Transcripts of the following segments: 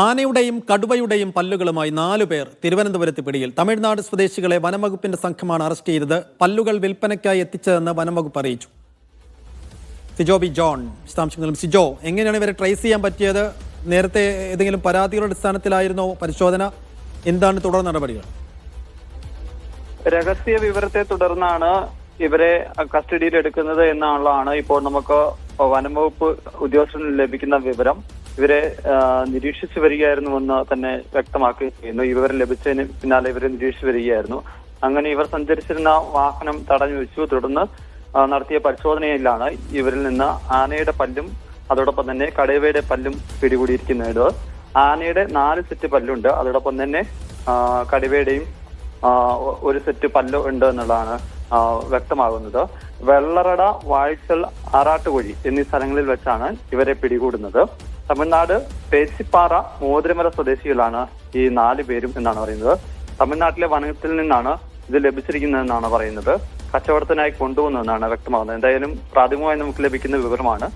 ആനയുടെയും കടുവയുടെയും പല്ലുകളുമായി നാലു പേർ തിരുവനന്തപുരത്ത് പിടിയിൽ. തമിഴ്നാട് സ്വദേശികളെ വനംവകുപ്പിന്റെ സംഘമാണ് അറസ്റ്റ് ചെയ്തത്. പല്ലുകൾ വിൽപ്പനയ്ക്കായി എത്തിച്ചതെന്ന് വനംവകുപ്പ് അറിയിച്ചു. സിജോ ബി ജോൺ വിശദാംശങ്ങളും. സിജോ എങ്ങനെയാണ് ഇവരെ ട്രേസ് ചെയ്യാൻ പറ്റിയത്? നേരത്തെ ഏതെങ്കിലും പരാതികളുടെ അടിസ്ഥാനത്തിലായിരുന്നോ പരിശോധന. എന്താണ് തുടർ നടപടികൾ? രഹസ്യ വിവരത്തെ തുടർന്നാണ് ഇവരെ കസ്റ്റഡിയിൽ എടുക്കുന്നത് എന്നുള്ളതാണ് ഇപ്പോൾ നമുക്ക് വനം വകുപ്പ് ലഭിക്കുന്ന വിവരം. ഇവരെ നിരീക്ഷിച്ചു വരികയായിരുന്നുവെന്ന് തന്നെ വ്യക്തമാക്കുകയും ചെയ്യുന്നു. ലഭിച്ചതിന് പിന്നാലെ ഇവരെ നിരീക്ഷിച്ചു വരികയായിരുന്നു. അങ്ങനെ ഇവർ സഞ്ചരിച്ചിരുന്ന വാഹനം തടഞ്ഞു വെച്ചു. തുടർന്ന് നടത്തിയ പരിശോധനയിലാണ് ഇവരിൽ നിന്ന് ആനയുടെ പല്ലും അതോടൊപ്പം തന്നെ കടയവയുടെ പല്ലും പിടികൂടിയിരിക്കുന്നത്. ആനയുടെ നാല് സെറ്റ് പല്ലുണ്ട്. അതോടൊപ്പം തന്നെ കടുവയുടെയും ഒരു സെറ്റ് പല്ല് ഉണ്ട് എന്നുള്ളതാണ് വ്യക്തമാകുന്നത്. വെള്ളറട വാഴ്ചൽ ആറാട്ടുകുഴി എന്നീ സ്ഥലങ്ങളിൽ വെച്ചാണ് ഇവരെ പിടികൂടുന്നത്. തമിഴ്നാട് പേച്ചിപ്പാറ മോതിരമല സ്വദേശികളാണ് ഈ നാല് പേരും എന്നാണ് പറയുന്നത്. തമിഴ്നാട്ടിലെ വനത്തിൽ നിന്നാണ് ഇത് ലഭിച്ചിരിക്കുന്നതെന്നാണ് പറയുന്നത്. കച്ചവടത്തിനായി കൊണ്ടുവന്നതെന്നാണ് വ്യക്തമാകുന്നത്. എന്തായാലും പ്രാഥമികമായി നമുക്ക് ലഭിക്കുന്ന വിവരമാണ്.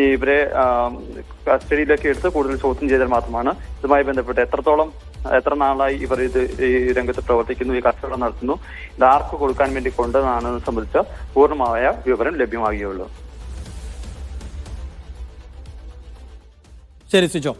ഈ ഇവരെ കസ്റ്റഡിയിലേക്ക് എടുത്ത് കൂടുതൽ ചോദ്യം ചെയ്താൽ മാത്രമാണ് ഇതുമായി ബന്ധപ്പെട്ട് എത്രത്തോളം എത്ര നാളായി ഇവർ ഇത് ഈ രംഗത്ത് പ്രവർത്തിക്കുന്നു ഈ കച്ചവടം നടത്തുന്നു ഇത് ആർക്ക് കൊടുക്കാൻ വേണ്ടി കൊണ്ടുവന്നതാണെന്ന് സംബന്ധിച്ച പൂർണമായ വിവരം ലഭ്യമാകുകയുള്ളൂ ശരി സിജോ